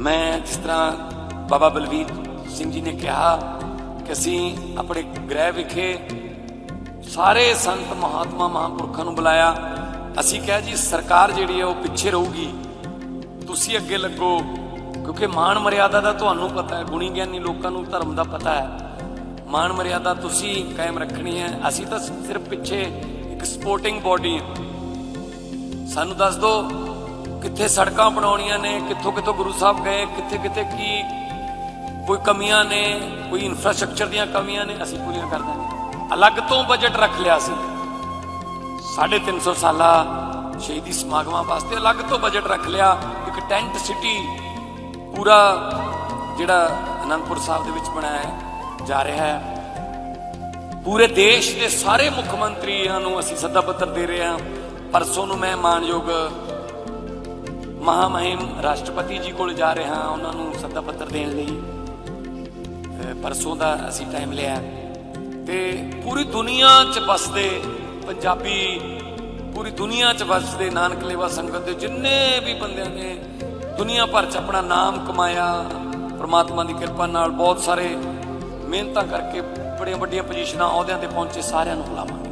ਮੈਂ ਜਿਸ ਤਰ੍ਹਾਂ ਬਾਬਾ ਬਲਵੀਰ ਸਿੰਘ ਜੀ ਨੇ ਕਿਹਾ ਕਿ ਅਸੀਂ ਆਪਣੇ ਗ੍ਰਹਿ ਵਿਖੇ ਸਾਰੇ ਸੰਤ ਮਹਾਤਮਾ ਮਹਾਂਪੁਰਖਾਂ ਨੂੰ ਬੁਲਾਇਆ। ਅਸੀਂ ਕਿਹਾ, ਜੀ, ਸਰਕਾਰ ਜਿਹੜੀ ਹੈ ਉਹ ਪਿੱਛੇ ਰਹੂਗੀ। ਤੁਸੀਂ ਅੱਗੇ ਲੱਗੋ, ਕਿਉਂਕਿ ਮਾਣ ਮਰਿਆਦਾ ਦਾ ਤੁਹਾਨੂੰ ਪਤਾ ਹੈ, ਗੁਣੀ ਗਿਆਨੀ ਲੋਕਾਂ ਨੂੰ ਧਰਮ ਦਾ ਪਤਾ ਹੈ। ਮਾਣ ਮਰਿਆਦਾ ਤੁਸੀਂ ਕਾਇਮ ਰੱਖਣੀ ਹੈ। ਅਸੀਂ ਤਾਂ ਸਿਰਫ ਪਿੱਛੇ ਇੱਕ ਸਪੋਰਟਿੰਗ ਬਾਡੀ ਹਾਂ। ਸਾਨੂੰ ਦੱਸ ਦਿਓ ਕਿੱਥੇ ਸੜਕਾਂ ਬਣਾਉਣੀਆਂ ਨੇ, ਕਿੱਥੋਂ ਕਿੱਥੋਂ ਗੁਰੂ ਸਾਹਿਬ ਗਏ, ਕਿੱਥੇ ਕਿੱਥੇ ਕੀ ਕੋਈ ਕਮੀਆਂ ਨੇ, ਕੋਈ ਇਨਫਰਾਸਟ੍ਰਕਚਰ ਦੀਆਂ ਕਮੀਆਂ ਨੇ, ਅਸੀਂ ਪੂਰੀਆਂ ਕਰ ਦਾਂਗੇ। ਅਲੱਗ ਤੋਂ ਬਜਟ ਰੱਖ ਲਿਆ ਸੀ। 350 ਸਾਲਾ ਸ਼ਹੀਦੀ ਸਮਾਗਮਾਂ ਵਾਸਤੇ ਅਲੱਗ ਤੋਂ ਬਜਟ ਰੱਖ ਲਿਆ। ਇੱਕ ਟੈਂਟ ਸਿਟੀ ਪੂਰਾ ਜਿਹੜਾ ਅਨੰਦਪੁਰ ਸਾਹਿਬ ਦੇ ਵਿੱਚ ਬਣਾਇਆ ਜਾ ਰਿਹਾ ਹੈ। ਪੂਰੇ ਦੇਸ਼ ਦੇ ਸਾਰੇ ਮੁੱਖ ਮੰਤਰੀਆਂ ਨੂੰ ਅਸੀਂ ਸੱਦਾ ਪੱਤਰ ਦੇ ਰਹੇ ਹਾਂ। ਪਰਸੋਂ ਨੂੰ ਮੈਂ ਮਾਨਯੋਗ ਮਹਾਮਹਿਮ ਰਾਸ਼ਟਰਪਤੀ ਜੀ ਕੋਲ ਜਾ ਰਿਹਾ ਹਾਂ, ਉਹਨਾਂ ਨੂੰ ਸੱਦਾ ਪੱਤਰ ਦੇਣ ਲਈ। ਪਰਸੋਂ ਦਾ ਅਸੀਂ ਟਾਈਮ ਲਿਆ। ਤੇ ਪੂਰੀ ਦੁਨੀਆ 'ਚ ਵਸਦੇ ਪੰਜਾਬੀ, ਪੂਰੀ ਦੁਨੀਆ 'ਚ ਵਸਦੇ ਨਾਨਕ ਲੇਵਾ ਸੰਗਤ ਦੇ ਜਿੰਨੇ ਵੀ ਬੰਦਿਆਂ ਨੇ ਦੁਨੀਆ ਭਰ 'ਚ ਆਪਣਾ ਨਾਮ ਕਮਾਇਆ, ਪ੍ਰਮਾਤਮਾ ਦੀ ਕਿਰਪਾ ਨਾਲ ਬਹੁਤ ਸਾਰੇ ਮਿਹਨਤਾਂ ਕਰਕੇ ਬੜੀਆਂ ਵੱਡੀਆਂ ਪੋਜੀਸ਼ਨਾਂ ਅਹੁਦਿਆਂ ਤੇ ਪਹੁੰਚੇ ਸਾਰਿਆਂ ਨੂੰ ਬੁਲਾਵਾਂਗੇ।